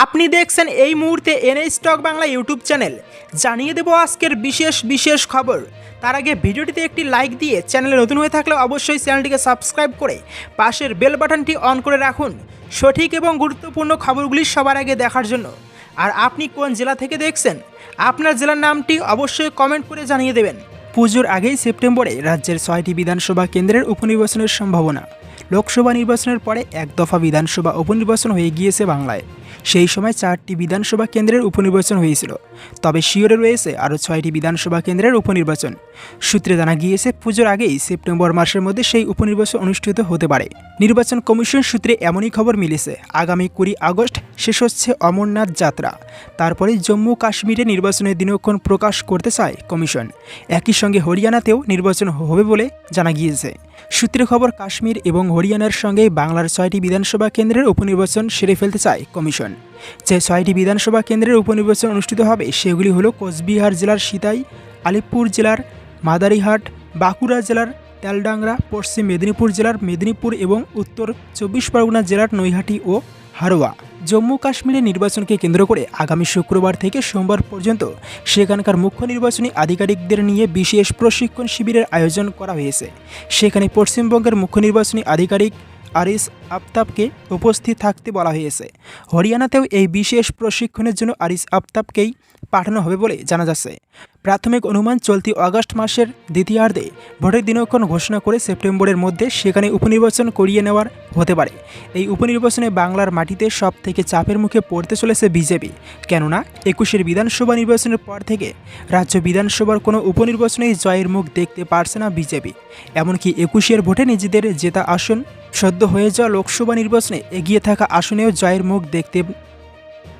আপনি দেখছেন এই মুহূর্তে NA stock Bangla YouTube channel. জানিয়ে দেব আজকের বিশেষ বিশেষ খবর। তার আগে ভিডিওটিতে একটি লাইক দিয়ে চ্যানেলে নতুন হয়ে থাকলে অবশ্যই চ্যানেলটিকে সাবস্ক্রাইব করে পাশের বেল বাটনটি অন করে রাখুন। সঠিক এবং গুরুত্বপূর্ণ খবরগুলি সবার আগে দেখার জন্য। আর আপনি কোন জেলা থেকে দেখছেন? আপনার জেলার নামটি অবশ্যই কমেন্ট করে জানিয়ে দেবেন। পুজোর আগেই সেপ্টেম্বরে রাজ্যের ছয়টি বিধানসভা কেন্দ্রের উপনির্বাচনের সম্ভাবনা। লোকসভা নির্বাচনের পরে এক দফা বিধানসভা উপনির্বাচন হয়ে গিয়েছে বাংলায়। সেই সময় চারটি বিধানসভা কেন্দ্রের উপনির্বাচন হয়েছিল। তবে শিওরে রয়েছে আরও ছয়টি বিধানসভা কেন্দ্রের উপনির্বাচন। সূত্রে জানা গিয়েছে, পুজোর আগেই সেপ্টেম্বর মাসের মধ্যে সেই উপনির্বাচন অনুষ্ঠিত হতে পারে। নির্বাচন কমিশন সূত্রে এমনই খবর মিলেছে, আগামী কুড়ি আগস্ট শেষ হচ্ছে অমরনাথ যাত্রা। তারপরে জম্মু কাশ্মীরে নির্বাচনের দিনক্ষণ প্রকাশ করতে চায় কমিশন। একই সঙ্গে হরিয়ানাতেও নির্বাচন হবে বলে জানা গিয়েছে। সূত্রে খবর, কাশ্মীর এবং হরিয়ানার সঙ্গে বাংলার ছয়টি বিধানসভা কেন্দ্রের উপনির্বাচন সেরে ফেলতে চায় কমিশন। যে ছয়টি বিধানসভা কেন্দ্রের উপনির্বাচন অনুষ্ঠিত হবে, সেগুলি হলো কোচবিহার জেলার সিতাই, আলিপুর জেলার মাদারিহাট, বাঁকুড়া জেলার তেলডাংরা পশ্চিম মেদিনীপুর জেলার মেদিনীপুর এবং উত্তর চব্বিশ পরগনা জেলার নৈহাটি ও হারোয়া। জম্মু কাশ্মীরের নির্বাচনকে কেন্দ্র করে আগামী শুক্রবার থেকে সোমবার পর্যন্ত সেখানকার মুখ্য নির্বাচনী আধিকারিকদের নিয়ে বিশেষ প্রশিক্ষণ শিবিরের আয়োজন করা হয়েছে। সেখানে পশ্চিমবঙ্গের মুখ্য নির্বাচনী আধিকারিক আরিস আফতাবকে উপস্থিত থাকতে বলা হয়েছে। হরিয়ানাতেও এই বিশেষ প্রশিক্ষণের জন্য আরিস আফতাবকেই পাঠানো হবে বলে জানা যাচ্ছে। প্রাথমিক অনুমান চলতি আগস্ট মাসের দ্বিতীয়ার্ধে ভোটের দিনক্ষণ ঘোষণা করে সেপ্টেম্বরের মধ্যে সেখানে উপনির্বাচন করিয়ে নেওয়ার হতে পারে। এই উপনির্বাচনে বাংলার মাটিতে সব থেকে চাপের মুখে পড়তে চলেছে বিজেপি। কেননা, একুশের বিধানসভা নির্বাচনের পর থেকে রাজ্য বিধানসভার কোনো উপনির্বাচনেই জয়ের মুখ দেখতে পারছে না বিজেপি। এমনকি একুশের ভোটে নিজেদের জেতা আসন সদ্য হয়ে যাওয়া লোকসভা নির্বাচনে এগিয়ে থাকা আসনেও জয়ের মুখ দেখতে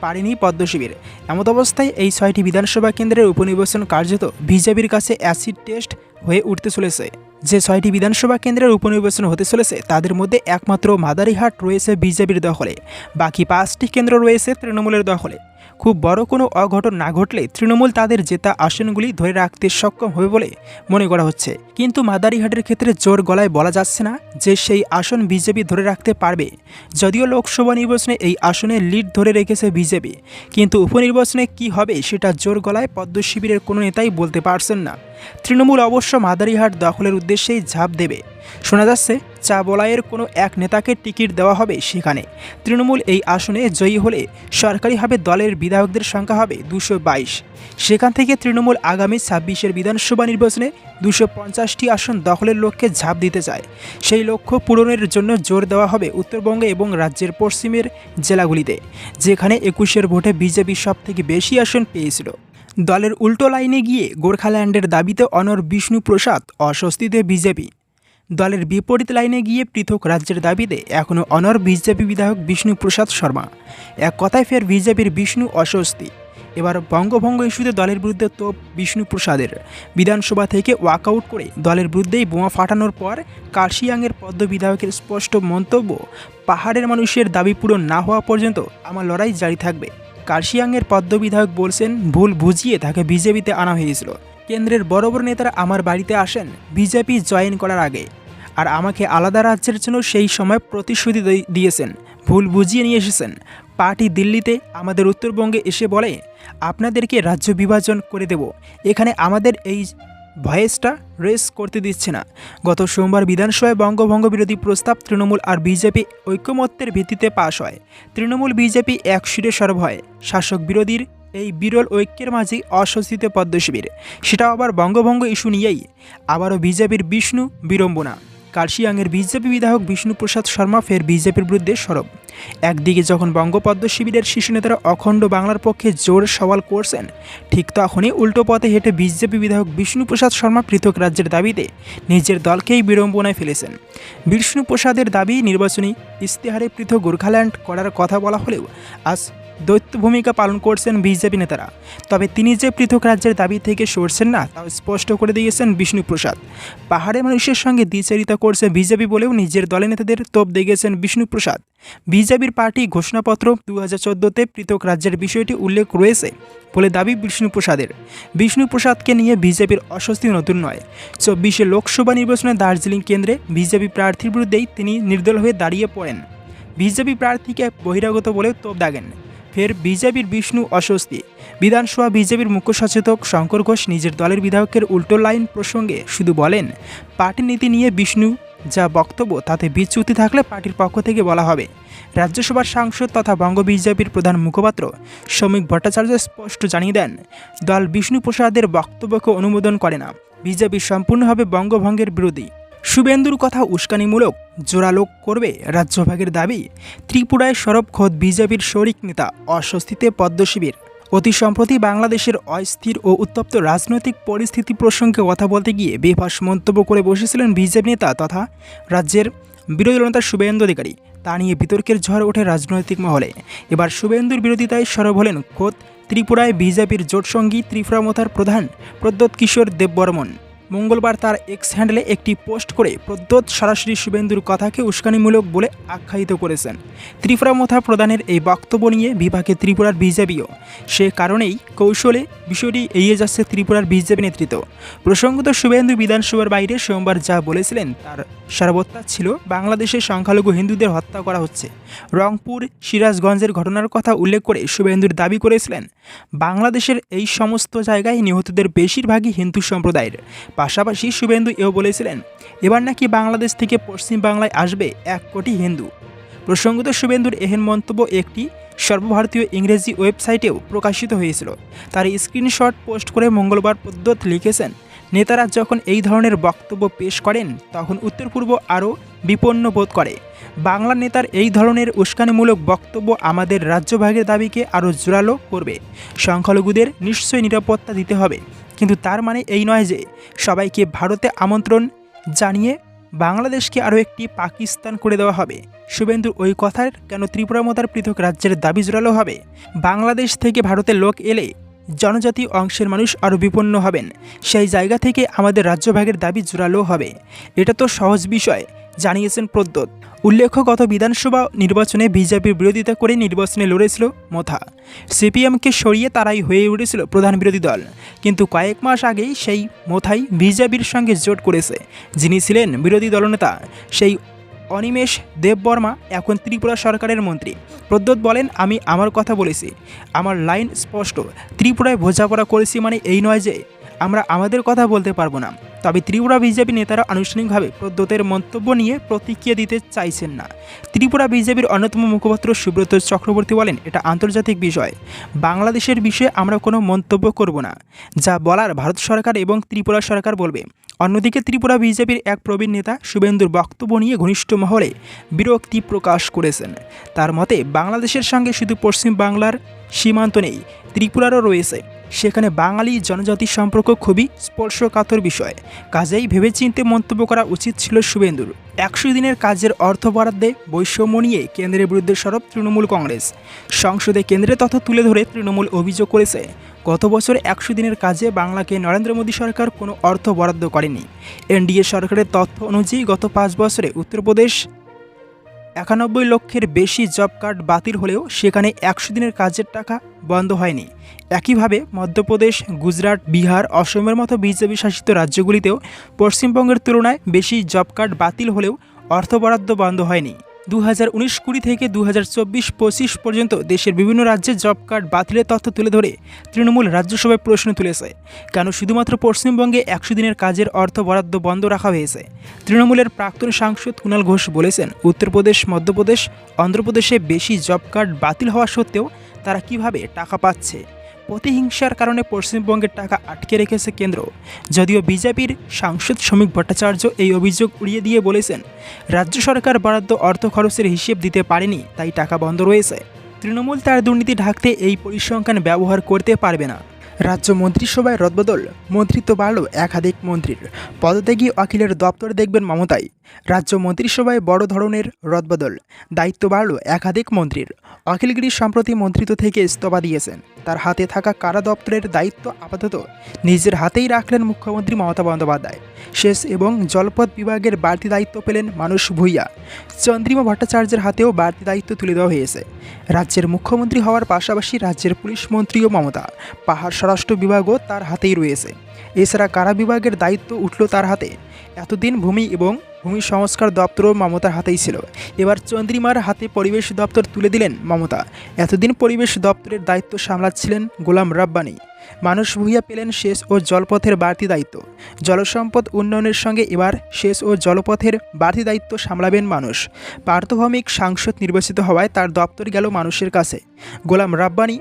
পারেনি পদ্মশিবির এমত অবস্থায় এই ছয়টি বিধানসভা কেন্দ্রের উপনির্বাচন কার্যত বিজেপির কাছে অ্যাসিড টেস্ট হয়ে উঠতে চলেছে। যে ছয়টি বিধানসভা কেন্দ্রের উপনির্বাচন হতে চলেছে, তাদের মধ্যে একমাত্র মাদারিহাট রয়েছে বিজেপির দখলে। বাকি পাঁচটি কেন্দ্র রয়েছে তৃণমূলের দখলে। খুব বড় কোনো অঘটন না ঘটলে তৃণমূল তাদের জেতা আসনগুলি ধরে রাখতে সক্ষম হবে বলে মনে করা হচ্ছে। কিন্তু মাদারিহাটের ক্ষেত্রে জোর গলায় বলা যাচ্ছে না যে সেই আসন বিজেপি ধরে রাখতে পারবে। যদিও লোকসভা নির্বাচনে এই আসনে লিড ধরে রেখেছে বিজেপি। কিন্তু উপনির্বাচনে কি হবে সেটা জোর গলায় পদ্ম শিবিরের কোনো নেতাই বলতে পারছেন না। তৃণমূল অবশ্য মাদারিহাট দখলের উদ্দেশ্যেই ঝাঁপ দেবে। শোনা যাচ্ছে, চা বলাইয়ের কোনো এক নেতাকে টিকিট দেওয়া হবে সেখানে। তৃণমূল এই আসনে জয়ী হলে সরকারিভাবে দলের বিধায়কদের সংখ্যা হবে দুশো সেখান থেকে তৃণমূল আগামী ছাব্বিশের বিধানসভা নির্বাচনে দুশো পঞ্চাশটি আসন দখলের লক্ষ্যে ঝাঁপ দিতে চায়। সেই লক্ষ্য পূরণের জন্য জোর দেওয়া হবে উত্তরবঙ্গে এবং রাজ্যের পশ্চিমের জেলাগুলিতে, যেখানে একুশের ভোটে বিজেপি সব থেকে বেশি আসন পেয়েছিল। দলের উল্টো লাইনে গিয়ে গোর্খাল্যান্ডের দাবিতে অনর বিষ্ণু প্রসাদ অস্বস্তিতে বিজেপি। দলের বিপরীত লাইনে গিয়ে পৃথক রাজ্যের দাবিতে এখনও অনর বিজেপি বিধায়ক বিষ্ণু প্রসাদ শর্মা। এক কথায় ফের বিজেপির বিষ্ণু অস্বস্তি। এবার বঙ্গভঙ্গ ইস্যুতে দলের বিরুদ্ধে তোপ বিষ্ণু প্রসাদের। বিধানসভা থেকে ওয়াকআউট করে দলের বিরুদ্ধেই বোমা ফাটানোর পর কার্শিয়াংয়ের পদ্ম বিধায়কের স্পষ্ট মন্তব্য, পাহাড়ের মানুষের দাবি পূরণ না হওয়া পর্যন্ত আমার লড়াই জারি থাকবে। কার্শিয়াংয়ের পদ্ম বিধায়ক বলছেন, ভুল বুঝিয়ে তাকে বিজেপিতে আনা হয়েছিল। কেন্দ্রের বড় বড় নেতারা আমার বাড়িতে আসেন বিজেপি জয়েন করার আগে। আর আমাকে আলাদা রাজ্যের জন্য সেই সময় প্রতিশ্রুতি দিয়েছেন, ভুল বুঝিয়ে নিয়ে এসেছেন। পার্টি দিল্লিতে আমাদের উত্তরবঙ্গে এসে বলে, আপনাদেরকে রাজ্য বিভাজন করে দেব। এখানে আমাদের এই ভয়েসটা রেস করতে দিচ্ছে না। গত সোমবার বিধানসভায় বঙ্গভঙ্গ বিরোধী প্রস্তাব তৃণমূল আর বিজেপি ঐক্যমত্যের ভিত্তিতে পাশ হয়। তৃণমূল বিজেপি এক শিরে সরব হয়। শাসক বিরোধীর এই বিরল ঐক্যের মাঝেই অস্বস্তিতে পদ্মশিবির। সেটা আবার বঙ্গভঙ্গ ইস্যু নিয়েই। আবারও বিজেপির বিষ্ণু বিড়ম্বনা। কার্শিয়াংয়ের বিজেপি বিধায়ক বিষ্ণুপ্রসাদ শর্মা ফের বিজেপির বিরুদ্ধে সরব। একদিকে যখন বঙ্গপদ্ম শিবিরের শীর্ষ নেতারা অখণ্ড বাংলার পক্ষে জোর সওয়াল করছেন, ঠিক তখনই উল্টো পথে হেঁটে বিজেপি বিধায়ক বিষ্ণুপ্রসাদ শর্মা পৃথক রাজ্যের দাবিতে নিজের দলকেই বিড়ম্বনায় ফেলেছেন। বিষ্ণুপ্রসাদের দাবি নির্বাচনী ইশতেহারে পৃথক গোর্খাল্যান্ড করার কথা বলা হলেও আজ দৈত্য ভূমিকা পালন করছেন বিজেপি নেতারা। তবে তিনি যে পৃথক রাজ্যের দাবি থেকে সরছেন না, তাও স্পষ্ট করে দিয়েছেন বিষ্ণুপ্রসাদ। পাহাড়ের মানুষের সঙ্গে দ্বিচারিতা করছে বিজেপি বলেও নিজের দলের নেতাদের তোপ দেগেছেন বিষ্ণুপ্রসাদ। বিজেপির পার্টি ঘোষণাপত্র দু হাজার চোদ্দোতে পৃথক রাজ্যের বিষয়টি উল্লেখ রয়েছে বলে দাবি বিষ্ণুপ্রসাদের। বিষ্ণুপ্রসাদকে নিয়ে বিজেপির অস্বস্তি নতুন নয়। চব্বিশে লোকসভা নির্বাচনে দার্জিলিং কেন্দ্রে বিজেপি প্রার্থীর বিরুদ্ধেই তিনি নির্দল হয়ে দাঁড়িয়ে পড়েন। বিজেপি প্রার্থীকে বহিরাগত বলেও তোপ দাগেন। ফের বিজেপির বিষ্ণু অস্বস্তি। বিধানসভা বিজেপির মুখ্য সচেতক শঙ্কর ঘোষ নিজের দলের বিধায়কের উল্টো লাইন প্রসঙ্গে শুধু বলেন পার্টির নীতি নিয়ে বিষ্ণু যা বক্তব্য তাতে বিচ্যুতি থাকলে পার্টির পক্ষ থেকে বলা হবে। রাজ্যসভার সাংসদ তথা বঙ্গ বিজেপির প্রধান মুখপাত্র শ্রমিক ভট্টাচার্য স্পষ্ট জানিয়ে দেন, দল বিষ্ণু প্রসাদের বক্তব্যকে অনুমোদন করে না। বিজেপি সম্পূর্ণভাবে বঙ্গভঙ্গের বিরোধী। শুভেন্দুর কথা উস্কানিমূলক জোরালোক করবে রাজ্যভাগের দাবি, ত্রিপুরায় সরব খোদ বিজেপির শরিক নেতা অস্বস্তিতে পদ্ম শিবির অতি সম্প্রতি বাংলাদেশের অস্থির ও উত্তপ্ত রাজনৈতিক পরিস্থিতি প্রসঙ্গে কথা বলতে গিয়ে বেফাস মন্তব্য করে বসেছিলেন বিজেপি নেতা তথা রাজ্যের বিরোধী দলনেতা শুভেন্দু অধিকারী। তা নিয়ে বিতর্কের ঝড় ওঠে রাজনৈতিক মহলে। এবার শুভেন্দুর বিরোধিতায় সরব হলেন খোদ ত্রিপুরায় বিজেপির জোটসঙ্গী ত্রিপুরা মথার প্রধান প্রদ্যোৎ কিশোর দেববর্মন। মঙ্গলবার তার এক্স হ্যান্ডেলে একটি পোস্ট করে প্রদ্যোৎ সরাসরি শুভেন্দুর কথাকে উস্কানিমূলক বলে আখ্যায়িত করেছেন। ত্রিপুরা মথা প্রদানের এই বক্তব্য নিয়ে বিভাগে ত্রিপুরার বিজেপিও। সে কারণেই কৌশলে বিষয়টি এড়িয়ে যাচ্ছে ত্রিপুরার বিজেপি নেতৃত্ব। প্রসঙ্গত শুভেন্দু বিধানসভার বাইরে সোমবার যা বলেছিলেন তার সারবত্তা ছিল, বাংলাদেশে সংখ্যালঘু হিন্দুদের হত্যা করা হচ্ছে। রংপুর, সিরাজগঞ্জের ঘটনার কথা উল্লেখ করে শুভেন্দুর দাবি করেছিলেন, বাংলাদেশের এই সমস্ত জায়গায় নিহতদের বেশিরভাগই হিন্দু সম্প্রদায়ের। পাশাপাশি শুভেন্দু এও বলেছিলেন, এবার নাকি বাংলাদেশ থেকে পশ্চিম বাংলায় আসবে এক কোটি হিন্দু। প্রসঙ্গত শুভেন্দুর এহেন মন্তব্য একটি সর্বভারতীয় ইংরেজি ওয়েবসাইটেও প্রকাশিত হয়েছিল। তার স্ক্রিনশট পোস্ট করে মঙ্গলবার পদ্ধত লিখেছেন নেতারা যখন এই ধরনের বক্তব্য পেশ করেন, তখন উত্তর পূর্ব আরও বিপন্ন বোধ করে। বাংলা নেতার এই ধরনের উস্কানিমূলক বক্তব্য আমাদের রাজ্যভাগের দাবিকে আরও জোরালো করবে। সংখ্যালঘুদের নিশ্চয়ই নিরাপত্তা দিতে হবে। কিন্তু তার মানে এই নয় যে, সবাইকে ভারতে আমন্ত্রণ জানিয়ে বাংলাদেশকে আরও একটি পাকিস্তান করে দেওয়া হবে। শুভেন্দুর ওই কথার কেন ত্রিপুরা মতার পৃথক রাজ্যের দাবি জোরালো হবে? বাংলাদেশ থেকে ভারতের লোক এলে জনজাতি অংশের মানুষ আরও বিপন্ন হবেন। সেই জায়গা থেকে আমাদের রাজ্যভাগের দাবি জোরালো হবে। এটা তো সহজ বিষয়, জানিয়েছেন প্রদ্যোৎ। উল্লেখ্য, গত বিধানসভা নির্বাচনে বিজেপির বিরোধিতা করে নির্বাচনে লড়েছিল মোথা। সিপিএমকে সরিয়ে তারাই হয়ে উঠেছিল প্রধান বিরোধী দল। কিন্তু কয়েক মাস আগেই সেই মোথাই বিজেপির সঙ্গে জোট করেছে। যিনি ছিলেন বিরোধী দলনেতা, সেই অনিমেষ দেববর্মা এখন ত্রিপুরা সরকারের মন্ত্রী। প্রদ্যোৎ বলেন, আমি আমার কথা বলেছি। আমার লাইন স্পষ্ট। ত্রিপুরায় বোঝাপড়া করেছি মানে এই নয় যে, আমরা আমাদের কথা বলতে পারব না। তবে ত্রিপুরা বিজেপি নেতারা আনুষ্ঠানিকভাবে প্রদ্যোতের মন্তব্য নিয়ে প্রতিক্রিয়া দিতে চাইছেন না। ত্রিপুরা বিজেপির অন্যতম মুখপাত্র সুব্রত চক্রবর্তী বলেন, এটা আন্তর্জাতিক বিষয়। বাংলাদেশের বিষয়ে আমরা কোনো মন্তব্য করব না। যা বলার ভারত সরকার এবং ত্রিপুরা সরকার বলবে। অন্যদিকে ত্রিপুরা বিজেপির এক প্রবীণ নেতা শুভেন্দুর বক্তব্য নিয়ে ঘনিষ্ঠ মহলে বিরক্তি প্রকাশ করেছেন। তার মতে, বাংলাদেশের সঙ্গে শুধু পশ্চিম বাংলার সীমান্ত নেই, ত্রিপুরারও রয়েছে। সেখানে বাঙালি জনজাতির সম্পর্ক খুবই স্পর্শকাতর বিষয়। কাজেই ভেবেচিন্তে মন্তব্য করা উচিত ছিল শুভেন্দুর। একশো দিনের কাজের অর্থ বরাদ্দে বৈষম্য নিয়ে কেন্দ্রের বিরুদ্ধে সরব তৃণমূল কংগ্রেস। সংসদে কেন্দ্রের তথ্য তুলে ধরে তৃণমূল অভিযোগ করেছে গত বছর একশো দিনের কাজে বাংলাকে নরেন্দ্র মোদী সরকার কোনো অর্থ বরাদ্দ করেনি। এনডিএ সরকারের তথ্য অনুযায়ী গত পাঁচ বছরে উত্তরপ্রদেশ একানব্বই লক্ষের বেশি জব কার্ড বাতিল হলেও সেখানে একশো দিনের কাজের টাকা বন্ধ হয়নি। একইভাবে মধ্যপ্রদেশ, গুজরাট, বিহার, অসমের মতো বিজেপি শাসিত রাজ্যগুলিতেও পশ্চিমবঙ্গের তুলনায় বেশি জব কার্ড বাতিল হলেও অর্থ বরাদ্দ বন্ধ হয়নি। দু হাজার উনিশ কুড়ি থেকে দু হাজার চব্বিশ পঁচিশ পর্যন্ত দেশের বিভিন্ন রাজ্যে জব কার্ড বাতিলের তথ্য তুলে ধরে তৃণমূল রাজ্যসভায় প্রশ্ন তুলেছে। কেন শুধুমাত্র পশ্চিমবঙ্গে একশো দিনের কাজের অর্থ বরাদ্দ বন্ধ রাখা হয়েছে? তৃণমূলের প্রাক্তন সাংসদ কুণাল ঘোষ বলেছেন, উত্তরপ্রদেশ, মধ্যপ্রদেশ, অন্ধ্রপ্রদেশে বেশি জব কার্ড বাতিল হওয়া সত্ত্বেও তারা কীভাবে টাকা পাচ্ছে? প্রতিহিংসার কারণে পশ্চিমবঙ্গের টাকা আটকে রেখেছে কেন্দ্র। যদিও বিজেপির সাংসদ শ্রমিক ভট্টাচার্য এই অভিযোগ উড়িয়ে দিয়ে বলেছেন, রাজ্য সরকার বরাদ্দ অর্থ খরচের হিসেব দিতে পারেনি, তাই টাকা বন্ধ রয়েছে। তৃণমূল তার দুর্নীতি ঢাকতে এই পরিসংখ্যান ব্যবহার করতে পারবে না। রাজ্য মন্ত্রিসভায় রদবদল, মন্ত্রিত্ব বাড়ল একাধিক মন্ত্রীর। পদত্যাগী অখিলের দপ্তর দেখবেন মমতাই। রাজ্য মন্ত্রিসভায় বড় ধরনের রদবদল, দায়িত্ব বাড়ল একাধিক মন্ত্রীর। অখিলগিরি সম্প্রতি মন্ত্রিত্ব থেকে ইস্তফা দিয়েছেন। তার হাতে থাকা কারা দপ্তরের দায়িত্ব আপাতত নিজের হাতেই রাখলেন মুখ্যমন্ত্রী মমতা বন্দ্যোপাধ্যায়। শেষ এবং জলপথ বিভাগের বাড়তি দায়িত্ব পেলেন মানুষ ভূঁইয়া। চন্দ্রিমা ভট্টাচার্যের হাতেও বাড়তি দায়িত্ব তুলে দেওয়া হয়েছে। রাজ্যের মুখ্যমন্ত্রী হওয়ার পাশাপাশি রাজ্যের পুলিশ মন্ত্রীও মমতা। পাহাড় স্বরাষ্ট্র বিভাগও তার হাতেই রয়েছে। এছাড়া কারা বিভাগের দায়িত্ব উঠল তার হাতে? এতদিন ভূমি এবং ভূমি সংস্কার দপ্তরও মমতার হাতেই ছিল। এবার চন্দ্রিমার হাতে পরিবেশ দপ্তর তুলে দিলেন মমতা। এতদিন পরিবেশ দপ্তরের দায়িত্ব সামলাচ্ছিলেন গোলাম রাব্বানি। মানুষ ভূঁইয়া পেলেন সেচ ও জলপথের বাড়তি দায়িত্ব। জলসম্পদ উন্নয়নের সঙ্গে এবার সেচ ও জলপথের বাড়তি দায়িত্ব সামলাবেন মানুষ। পার্থভৌমিক সাংসদ নির্বাচিত হওয়ায় তার দপ্তর গেল মানুষের কাছে। গোলাম রাব্বানি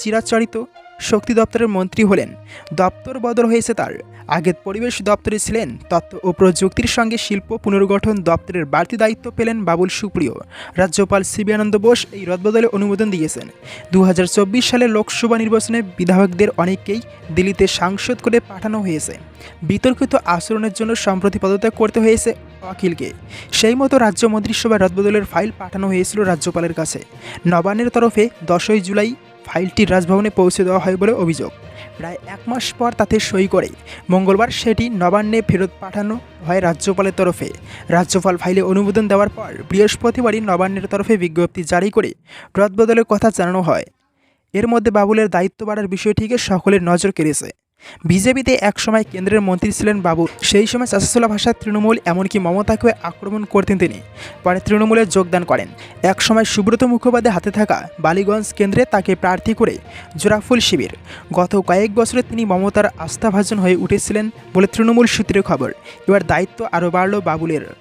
চিরাচরিত শক্তি দপ্তরের মন্ত্রী হলেন। দপ্তর বদল হয়েছে তার। আগে পরিবেশ দপ্তরে ছিলেন তথ্য ও প্রযুক্তির সঙ্গে শিল্প পুনর্গঠন দপ্তরের বাড়তি দায়িত্ব পেলেন বাবুল সুপ্রিয়। রাজ্যপাল সিবি আনন্দ বোস এই রদবদলে অনুমোদন দিয়েছেন। দু হাজার চব্বিশ সালে লোকসভা নির্বাচনে বিধায়কদের অনেককেই দিল্লিতে সাংসদ করে পাঠানো হয়েছে। বিতর্কিত আচরণের জন্য সম্প্রতি পদত্যাগ করতে হয়েছে অখিলকে। সেই মতো রাজ্য মন্ত্রিসভায় রদবদলের ফাইল পাঠানো হয়েছিল রাজ্যপালের কাছে। নবান্নের তরফে দশই জুলাই ফাইলটি রাজভবনে পৌঁছে দেওয়া হয় বলে অভিযোগ। প্রায় এক মাস পর তাতে সই করে মঙ্গলবার সেটি নবান্নে ফেরত পাঠানো হয় রাজ্যপালের তরফে। রাজ্যপাল ফাইলে অনুমোদন দেওয়ার পর বৃহস্পতিবারই নবান্নের তরফে বিজ্ঞপ্তি জারি করে রদবদলের কথা জানানো হয়। এর মধ্যে বাবুলের দায়িত্ব বাড়ার বিষয়টিকে সকলের নজর কেড়েছে। বিজেপিতে একসময় কেন্দ্রের মন্ত্রী ছিলেন বাবু। সেই সময় চাষাচলা ভাষার তৃণমূল, এমনকি মমতাকে আক্রমণ করতেন তিনি। পরে তৃণমূলে যোগদান করেন। একসময় সুব্রত মুখোপাধ্যায় হাতে থাকা বালিগঞ্জ কেন্দ্রে তাকে প্রার্থী করে জোড়াফুল শিবির। গত কয়েক বছরে তিনি মমতার আস্থাভাজন হয়ে উঠেছিলেন বলে তৃণমূল সূত্রে খবর। এবার দায়িত্ব আরও বাড়ল বাবুলের।